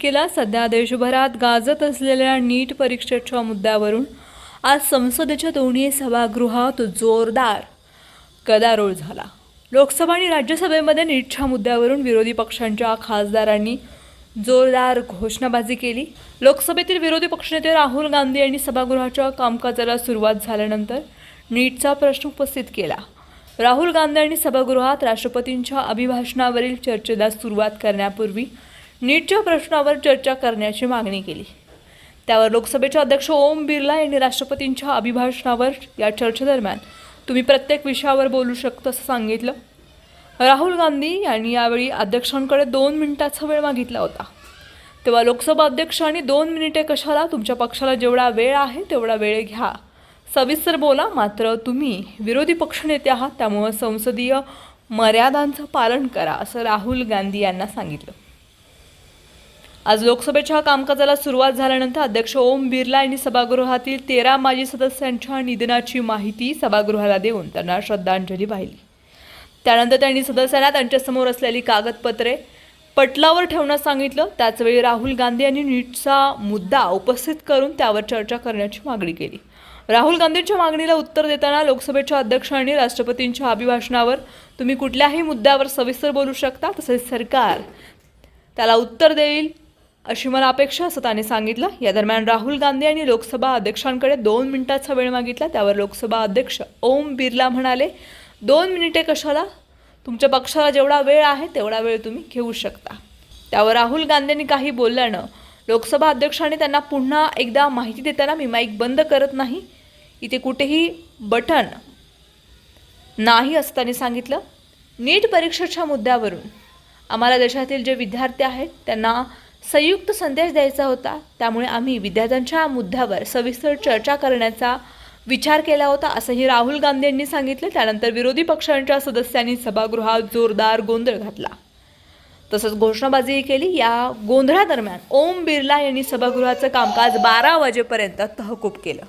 केला. सध्या देशभरात गाजत असलेल्या नीट परीक्षेच्या मुद्द्यावरून आज संसदेच्या दोन्ही सभागृहात जोरदार गदारोळ झाला. लोकसभा आणि राज्यसभेमध्ये नीटच्या मुद्द्यावरून विरोधी पक्षांच्या खासदारांनी जोरदार घोषणाबाजी केली. लोकसभेतील विरोधी पक्षनेते राहुल गांधी यांनी सभागृहाच्या कामकाजाला सुरुवात झाल्यानंतर नीटचा प्रश्न उपस्थित केला. राहुल गांधी यांनी सभागृहात राष्ट्रपतींच्या अभिभाषणावरील चर्चेला सुरुवात करण्यापूर्वी नीटच्या प्रश्नावर चर्चा करण्याची मागणी केली. त्यावर लोकसभेचे अध्यक्ष ओम बिर्ला यांनी राष्ट्रपतींच्या अभिभाषणावर या चर्चेदरम्यान तुम्ही प्रत्येक विषयावर बोलू शकता असं सांगितलं. राहुल गांधी यांनी यावेळी अध्यक्षांकडे दोन मिनिटाचा वेळ मागितला होता. तेव्हा लोकसभा अध्यक्षांनी दोन मिनिटे कशाला? तुमच्या पक्षाला जेवढा वेळ आहे तेवढा वेळ घ्या. सविस्तर बोला मात्र तुम्ही विरोधी पक्षनेते आहात त्यामुळं संसदीय मर्यादांचं पालन करा असं राहुल गांधी यांना सांगितलं. आज लोकसभेच्या कामकाजाला सुरुवात झाल्यानंतर अध्यक्ष ओम बिर्ला यांनी सभागृहातील तेरा माजी सदस्यांच्या निधनाची माहिती सभागृहाला देऊन त्यांना श्रद्धांजली वाहिली. त्यानंतर त्यांनी सदस्यांना त्यांच्यासमोर असलेली कागदपत्रे पटलावर ठेवण्यास सांगितलं. त्याचवेळी राहुल गांधी यांनी नीटचा मुद्दा उपस्थित करून त्यावर चर्चा करण्याची मागणी केली. राहुल गांधींच्या मागणीला उत्तर देताना लोकसभेच्या अध्यक्षांनी राष्ट्रपतींच्या अभिभाषणावर तुम्ही कुठल्याही मुद्द्यावर सविस्तर बोलू शकता तसेच सरकार त्याला उत्तर देईल. अशी मला अपेक्षा असं त्याने सांगितलं. या दरम्यान राहुल गांधी यांनी लोकसभा अध्यक्षांकडे दोन मिनिटाचा वेळ मागितला. त्यावर लोकसभा अध्यक्ष ओम बिर्ला म्हणाले दोन मिनिटे कशाला? तुमच्या पक्षाला जेवढा वेळ आहे तेवढा वेळ तुम्ही घेऊ शकता. त्यावर राहुल गांधींनी काही बोलल्यानं लोकसभा अध्यक्षांनी त्यांना पुन्हा एकदा माहिती देताना मी माईक बंद करत नाही. इथे कुठेही बटन नाही असं त्यांनी सांगितलं. नीट परीक्षेच्या मुद्द्यावरून आम्हाला देशातील जे विद्यार्थी आहेत त्यांना संयुक्त संदेश द्यायचा होता. त्यामुळे आम्ही विद्यार्थ्यांच्या मुद्द्यावर सविस्तर चर्चा करण्याचा विचार केला होता असंही राहुल गांधी यांनी सांगितलं. त्यानंतर विरोधी पक्षांच्या सदस्यांनी सभागृहात जोरदार गोंधळ घातला. तसंच घोषणाबाजीही केली. या गोंधळादरम्यान ओम बिर्ला यांनी सभागृहाचं कामकाज बारा वाजेपर्यंत तहकूब केलं.